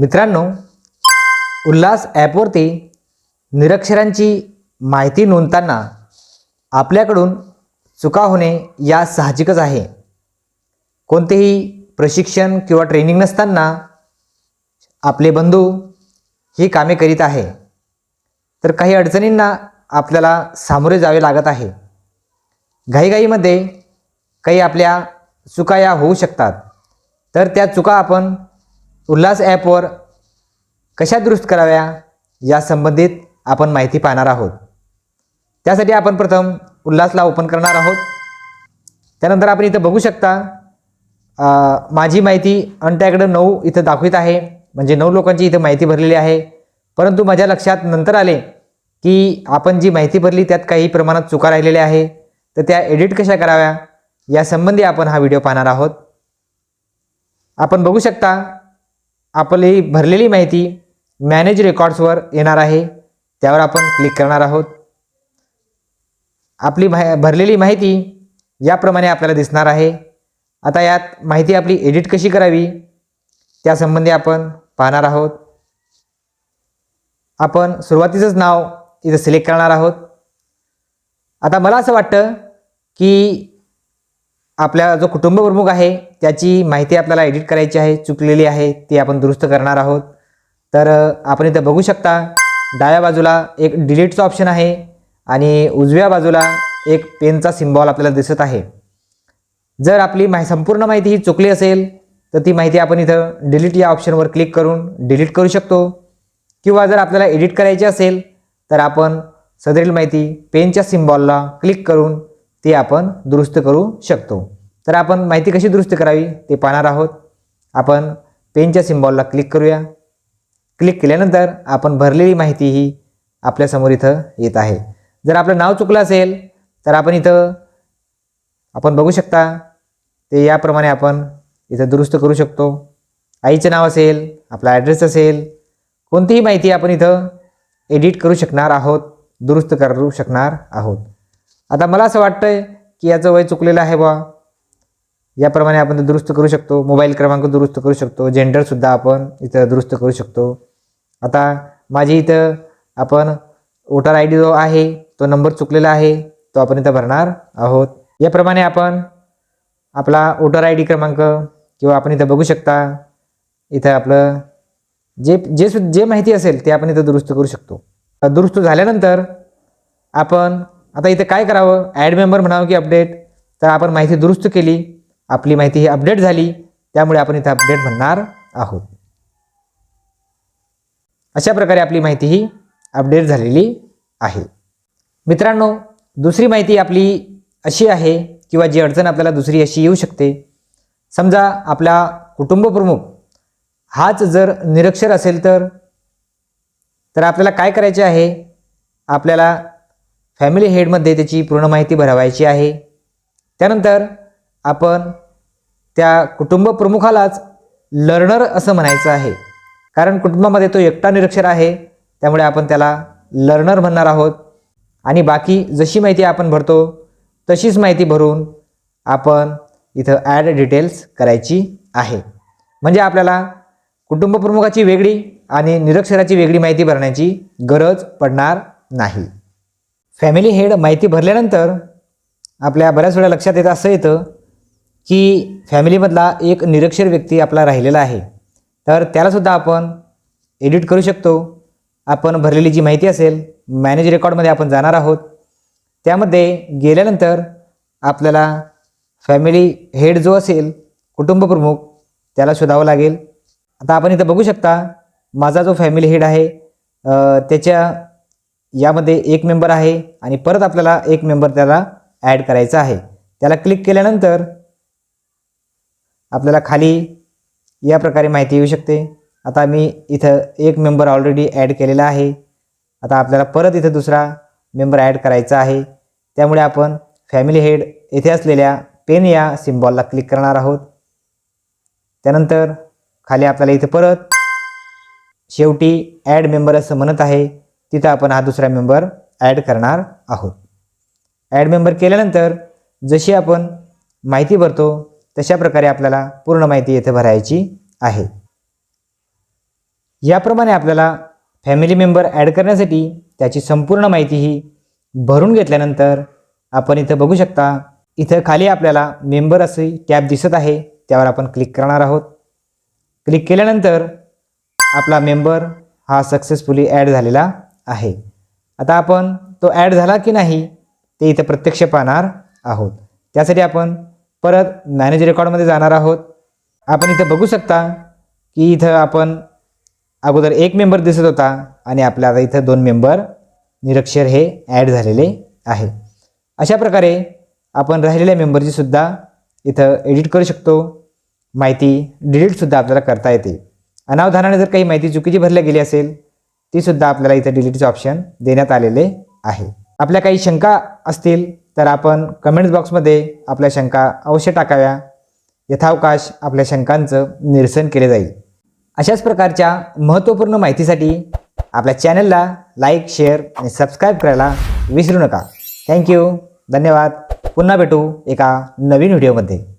मित्रांनो उल्हास ॲपवरती निरक्षरांची माहिती नोंदताना आपल्याकडून चुका होणे या साहजिकच आहे. कोणतेही प्रशिक्षण किंवा ट्रेनिंग नसताना आपले बंधू ही कामे करीत आहे. तर काही अडचणींना आपल्याला सामोरे जावे लागत आहे. घाईघाईमध्ये काही आपल्या चुका या होऊ शकतात. तर त्या चुका आपण उल्हास ॲपवर कशा दुरुस्त कराव्या या संबंधित आपण माहिती पाहणार आहोत. त्यासाठी आपण प्रथम उल्हासला ओपन करणार आहोत. त्यानंतर आपण इथं बघू शकता माझी माहिती अनटॅगड नऊ इथं दाखवित आहे. म्हणजे नऊ लोकांची इथं माहिती भरलेली आहे. परंतु माझ्या लक्षात नंतर आले की आपण जी माहिती भरली त्यात काही प्रमाणात चुका राहिलेल्या आहे. तर त्या एडिट कशा कराव्या यासंबंधी आपण हा व्हिडिओ पाहणार आहोत. आपण बघू शकता आपली भरलेली माहिती मॅनेज रेकॉर्ड्सवर येणार आहे. त्यावर आपण क्लिक करणार आहोत. आपली माहि भरलेली माहिती याप्रमाणे आपल्याला दिसणार आहे. आता यात माहिती आपली एडिट कशी करावी? त्यासंबंधी आपण पाहणार आहोत. आपण सुरुवातीचंच नाव इथं सिलेक्ट करणार आहोत. आता मला असं वाटतं की आपला जो कुटुंब प्रमुख आहे त्याची माहिती आपल्याला एडिट करायची आहे चुकलेली आहे ती आपण दुरुस्त करणार आहोत. तर आपण इथं बघू शकता डाव्या बाजूला एक डिलीटचं ऑप्शन आहे आणि उजव्या बाजूला एक पेनचा सिम्बॉल आपल्याला दिसत आहे. जर आपली माहि संपूर्ण माहिती ही चुकली असेल तर ती माहिती आपण इथं डिलीट या ऑप्शनवर क्लिक करून डिलीट करू शकतो. किंवा जर आपल्याला एडिट करायची असेल तर आपण सदरील माहिती पेनच्या सिम्बॉलला क्लिक करून ती आपण दुरुस्त करू शकतो. तर आपण माहिती कशी दुरुस्त करावी? ते पाहणार आहोत. आपण पेनच्या सिम्बॉलला क्लिक करूया. क्लिक केल्यानंतर आपण भरलेली माहिती ही आपल्यासमोर इथं येत आहे. जर आपलं नाव चुकलं असेल तर आपण इथं आपण बघू शकता ते याप्रमाणे आपण इथं दुरुस्त करू शकतो. आईचं नाव असेल आपला ॲड्रेस असेल कोणतीही माहिती आपण इथं एडिट करू शकणार आहोत दुरुस्त करू शकणार आहोत. आता मला असं वाटतंय की याचं वय चुकलेलं आहे बा याप्रमाणे आपण ते दुरुस्त करू शकतो. मोबाईल क्रमांक दुरुस्त करू शकतो. जेंडरसुद्धा आपण इथं दुरुस्त करू शकतो. आता माझी इथं आपण वोटर आय डी जो आहे तो नंबर चुकलेला आहे तो आपण इथं भरणार आहोत. याप्रमाणे आपण आपला वोटर आय डी क्रमांक किंवा आपण इथं बघू शकता. इथं आपलं जे जे सु जे माहिती असेल ते आपण इथं दुरुस्त करू शकतो. दुरुस्त झाल्यानंतर आपण आता इथं काय करावं? ॲड मेंबर म्हणावं की अपडेट तर आपण माहिती दुरुस्त केली. आपली माहिती ही अपडेट झाली. त्यामुळे आपण इथं अपडेट म्हणणार आहोत. अशा प्रकारे आपली माहिती ही अपडेट झालेली आहे. मित्रांनो दुसरी माहिती आपली अशी आहे किंवा जी अडचण आपल्याला दुसरी अशी येऊ शकते. समजा आपला कुटुंब प्रमुख हाच जर निरक्षर असेल तर तर आपल्याला काय करायचे आहे? आपल्याला फॅमिली हेडमध्ये त्याची पूर्ण माहिती भरवायची आहे. त्यानंतर आपण त्या कुटुंब प्रमुखालाच लर्नर असं म्हणायचं आहे. कारण कुटुंबामध्ये तो एकटा निरक्षर आहे त्यामुळे आपण त्याला लर्नर म्हणणार आहोत. आणि बाकी जशी माहिती आपण भरतो तशीच माहिती भरून आपण इथं ॲड डिटेल्स करायची आहे. म्हणजे आपल्याला कुटुंबप्रमुखाची वेगळी आणि निरक्षराची वेगळी माहिती भरण्याची गरज पडणार नाही. फॅमिली हेड माहिती भरल्यानंतर आपल्या बऱ्याच वेळा लक्षात येतं असं येतं की फॅमिलीमधला एक निरक्षर व्यक्ती आपला राहिलेला आहे. तर त्यालासुद्धा आपण एडिट करू शकतो. आपण भरलेली जी माहिती असेल मॅनेज रेकॉर्डमध्ये आपण जाणार आहोत. त्यामध्ये गेल्यानंतर आपल्याला फॅमिली हेड जो असेल कुटुंबप्रमुख त्याला शोधावं लागेल. आता आपण इथं बघू शकता माझा जो फॅमिली हेड आहे त्याच्या यामध्ये एक मेंबर आहे आणि परत आपल्याला एक मेंबर त्याला ॲड करायचा आहे. त्याला क्लिक केल्यानंतर आपल्याला खाली या प्रकारे माहिती येऊ शकते. आता मी इथं एक मेंबर ऑलरेडी ॲड केलेला आहे. आता आपल्याला परत इथं दुसरा मेंबर ॲड करायचा आहे. त्यामुळे आपण फॅमिली हेड येथे असलेल्या पेन या सिम्बॉलला क्लिक करणार आहोत. त्यानंतर खाली आपल्याला इथे परत शेवटी ॲड मेंबर असं म्हणत आहे. तिथं आपण हा दुसरा मेंबर ॲड करणार आहोत. ॲड मेंबर केल्यानंतर जशी आपण माहिती भरतो तशा प्रकारे आपल्याला पूर्ण माहिती येथे भरायची आहे. याप्रमाणे आपल्याला फॅमिली मेंबर ॲड करण्यासाठी त्याची संपूर्ण माहिती ही भरून घेतल्यानंतर आपण इथं बघू शकता इथं खाली आपल्याला मेंबर असे टॅब दिसत आहे त्यावर आपण क्लिक करणार आहोत. क्लिक केल्यानंतर आपला मेंबर हा सक्सेसफुली ॲड झालेला आहे. आता आपण तो ॲड झाला की नाही ते इथं प्रत्यक्ष पाहणार आहोत. त्यासाठी आपण परत मॅनेज रेकॉर्डमध्ये जाणार आहोत. आपण इथं बघू शकता की इथं आपण अगोदर एक मेंबर दिसत होता आणि आपल्या आता इथं दोन मेंबर निरक्षर हे ॲड झालेले आहे. अशा प्रकारे आपण राहिलेल्या मेंबरची सुद्धा इथं एडिट करू शकतो. माहिती डिलीटसुद्धा आपल्याला करता येते. अनावधानाने जर काही माहिती चुकीची भरल्या गेली असेल तीसुद्धा आपल्याला इथं डिलीटचे ऑप्शन देण्यात आलेले आहे. आपल्या काही शंका असतील तर आपण कमेंट्स बॉक्समध्ये आपल्या शंका अवश्य टाकाव्या. यथावकाश आपल्या शंकांचं निरसन केले जाईल. अशाच प्रकारच्या महत्त्वपूर्ण माहितीसाठी आपल्या चॅनलला लाईक शेअर आणि सबस्क्राईब करायला विसरू नका. थँक्यू. धन्यवाद. पुन्हा भेटू एका नवीन व्हिडिओमध्ये.